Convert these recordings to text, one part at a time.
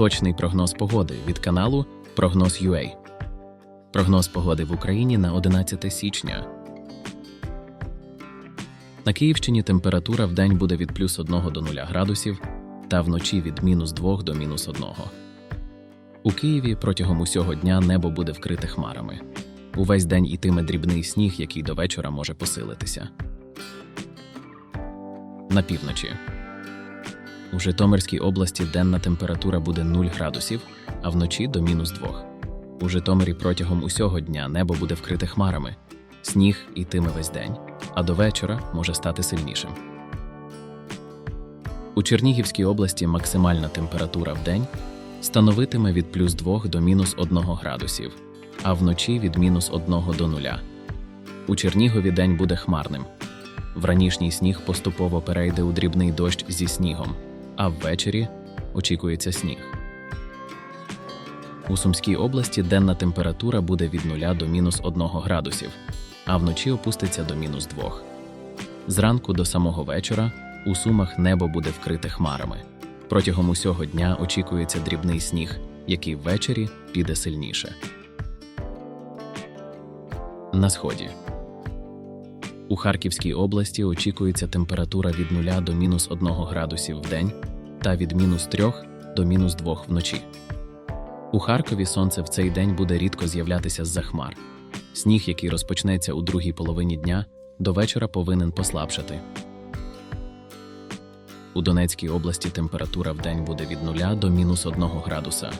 Точний прогноз погоди від каналу Прогноз UA. Прогноз погоди в Україні на 11 січня. На Київщині температура в день буде від плюс 1 до 0 градусів та вночі від мінус 2 до мінус 1. У Києві протягом усього дня небо буде вкрите хмарами. Увесь день ітиме дрібний сніг, який до вечора може посилитися. На півночі. У Житомирській області денна температура буде 0 градусів, а вночі до мінус 2. У Житомирі протягом усього дня небо буде вкрите хмарами. Сніг ітиме весь день, а до вечора може стати сильнішим. У Чернігівській області максимальна температура в день становитиме від плюс 2 до мінус 1 градусів, а вночі від мінус 1 до 0. У Чернігові день буде хмарним. Вранішній сніг поступово перейде у дрібний дощ зі снігом, а ввечері очікується сніг. У Сумській області денна температура буде від 0 до мінус 1 градусів, а вночі опуститься до мінус 2. Зранку до самого вечора у Сумах небо буде вкрите хмарами. Протягом усього дня очікується дрібний сніг, який ввечері піде сильніше. На сході. У Харківській області очікується температура від 0 до мінус 1 градусів в день та від мінус 3 до мінус 2 вночі. У Харкові сонце в цей день буде рідко з'являтися з-за хмар. Сніг, який розпочнеться у другій половині дня, до вечора повинен послабшати. У Донецькій області температура в день буде від 0 до мінус 1 градуса,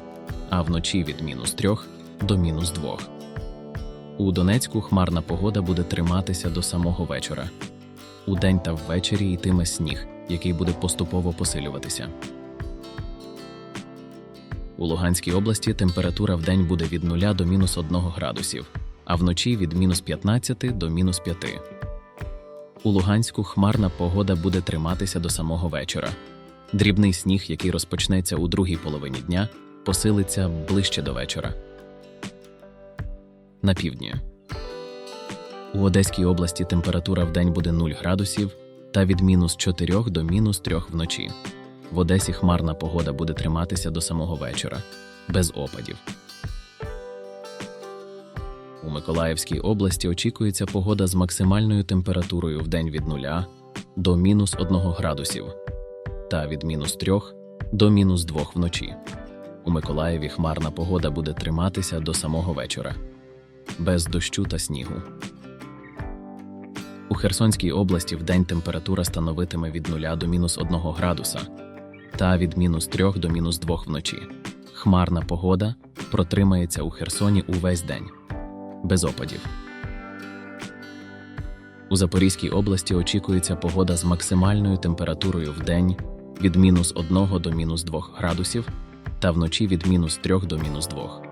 а вночі від мінус 3 до мінус 2. У Донецьку хмарна погода буде триматися до самого вечора. У день та ввечері йтиме сніг, який буде поступово посилюватися. У Луганській області температура в день буде від 0 до мінус 1 градусів, а вночі від мінус 15 до мінус 5. У Луганську хмарна погода буде триматися до самого вечора. Дрібний сніг, який розпочнеться у другій половині дня, посилиться ближче до вечора. На півдні. У Одеській області температура в день буде 0 градусів та від мінус 4 до мінус 3 вночі. В Одесі хмарна погода буде триматися до самого вечора, без опадів. У Миколаївській області очікується погода з максимальною температурою в день від 0 до мінус 1 градусів та від мінус 3 до мінус 2 вночі. У Миколаєві хмарна погода буде триматися до самого вечора, без дощу та снігу. У Херсонській області в день температура становитиме від 0 до мінус 1 градуса та від мінус 3 до мінус 2 вночі. Хмарна погода протримається у Херсоні увесь день, без опадів. У Запорізькій області очікується погода з максимальною температурою в день від мінус 1 до мінус 2 градусів та вночі від мінус 3 до мінус 2.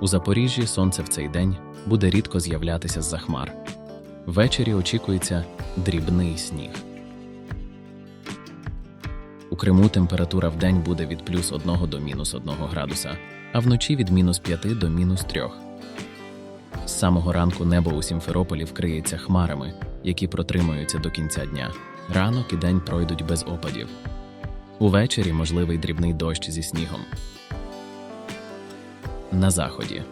У Запоріжжі сонце в цей день буде рідко з'являтися з-за хмар. Ввечері очікується дрібний сніг. У Криму температура в день буде від плюс 1 до мінус 1 градуса, а вночі від мінус 5 до мінус 3. З самого ранку небо у Сімферополі вкриється хмарами, які протримуються до кінця дня. Ранок і день пройдуть без опадів. Увечері можливий дрібний дощ зі снігом. На заході.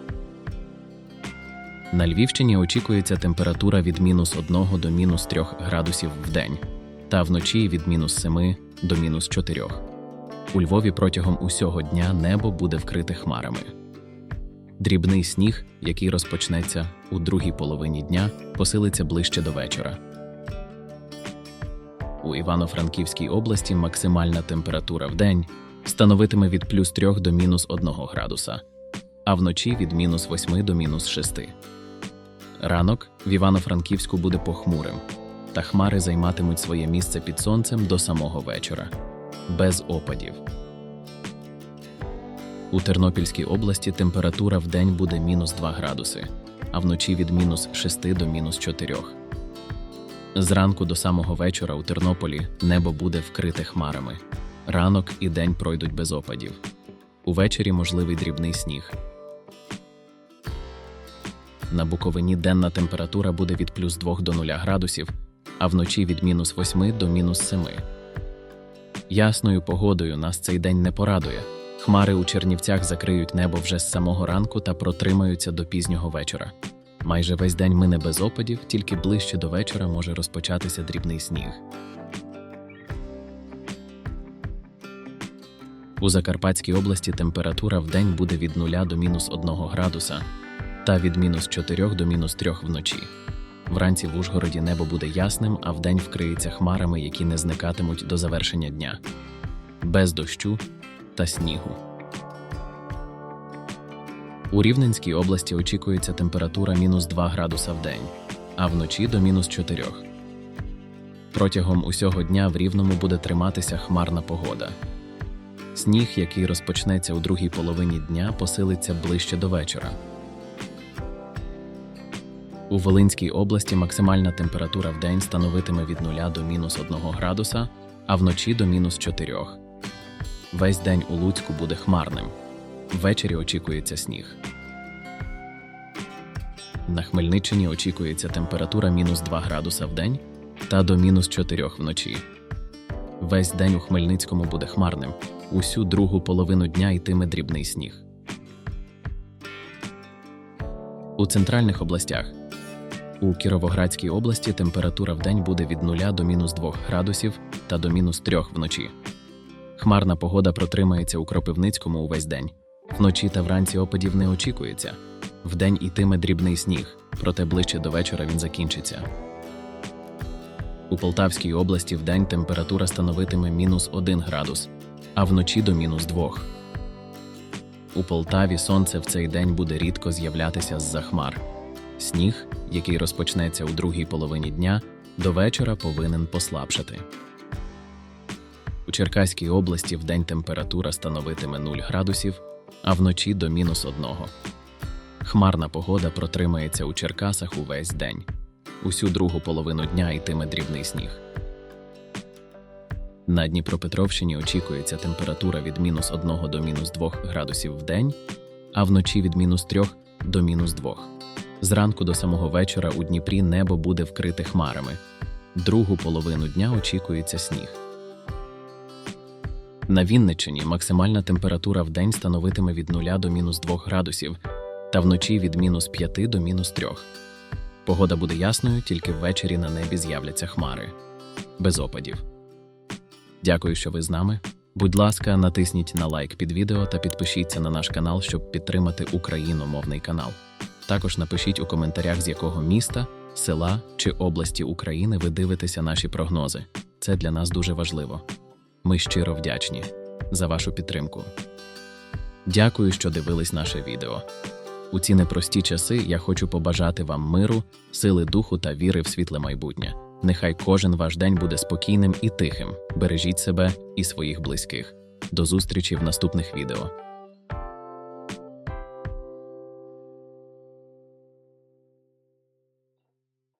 На Львівщині очікується температура від мінус 1 до мінус 3 градусів в день, та вночі від мінус 7 до мінус 4. У Львові протягом усього дня небо буде вкрите хмарами. Дрібний сніг, який розпочнеться у другій половині дня, посилиться ближче до вечора. У Івано-Франківській області максимальна температура в день становитиме від плюс 3 до мінус 1 градуса, а вночі від мінус 8 до мінус 6. Ранок в Івано-Франківську буде похмурим, та хмари займатимуть своє місце під сонцем до самого вечора, без опадів. У Тернопільській області температура в день буде мінус 2 градуси, а вночі від мінус 6 до мінус 4. Зранку до самого вечора у Тернополі небо буде вкрите хмарами. Ранок і день пройдуть без опадів. Увечері можливий дрібний сніг. На Буковині денна температура буде від плюс 2 до 0 градусів, а вночі від мінус 8 до мінус 7. Ясною погодою нас цей день не порадує, Хмари у Чернівцях закриють небо вже з самого ранку та протримаються до пізнього вечора. Майже весь день мине без опадів, тільки ближче до вечора може розпочатися дрібний сніг. У Закарпатській області температура в день буде від 0 до мінус 1 градуса та від мінус 4 до мінус 3 вночі. Вранці в Ужгороді небо буде ясним, а вдень вкриється хмарами, які не зникатимуть до завершення дня. Без дощу та снігу. У Рівненській області очікується температура мінус 2 градуса в день, а вночі до мінус 4. Протягом усього дня в Рівному буде триматися хмарна погода. Сніг, який розпочнеться у другій половині дня, посилиться ближче до вечора. У Волинській області максимальна температура в день становитиме від 0 до мінус 1 градуса, а вночі до мінус 4. Весь день у Луцьку буде хмарним. Ввечері очікується сніг. На Хмельниччині очікується температура мінус 2 градуса в день та до мінус 4 вночі. Весь день у Хмельницькому буде хмарним. Усю другу половину дня йтиме дрібний сніг. У центральних областях у Кіровоградській області температура в день буде від 0 до мінус 2 градусів та до мінус 3 вночі. Хмарна погода протримається у Кропивницькому увесь день. Вночі та вранці опадів не очікується. Вдень ітиме дрібний сніг, проте ближче до вечора він закінчиться. У Полтавській області вдень температура становитиме мінус 1 градус, а вночі до мінус 2. У Полтаві сонце в цей день буде рідко з'являтися з-за хмар. Сніг, який розпочнеться у другій половині дня, до вечора повинен послабшати. У Черкаській області вдень температура становитиме 0 градусів, а вночі до мінус 1. Хмарна погода протримається у Черкасах увесь день. Усю другу половину дня йтиме дрібний сніг. На Дніпропетровщині очікується температура від мінус 1 до мінус 2 градусів в день, а вночі від мінус 3 до мінус 2. Зранку до самого вечора у Дніпрі небо буде вкрите хмарами. Другу половину дня очікується сніг. На Вінниччині максимальна температура в день становитиме від 0 до мінус 2 градусів, та вночі від мінус 5 до мінус 3. Погода буде ясною, тільки ввечері на небі з'являться хмари. Без опадів. Дякую, що ви з нами. Будь ласка, натисніть на лайк під відео та підпишіться на наш канал, щоб підтримати україномовний канал. Також напишіть у коментарях, з якого міста, села чи області України ви дивитеся наші прогнози. Це для нас дуже важливо. Ми щиро вдячні за вашу підтримку. Дякую, що дивились наше відео. У ці непрості часи я хочу побажати вам миру, сили духу та віри в світле майбутнє. Нехай кожен ваш день буде спокійним і тихим. Бережіть себе і своїх близьких. До зустрічі в наступних відео.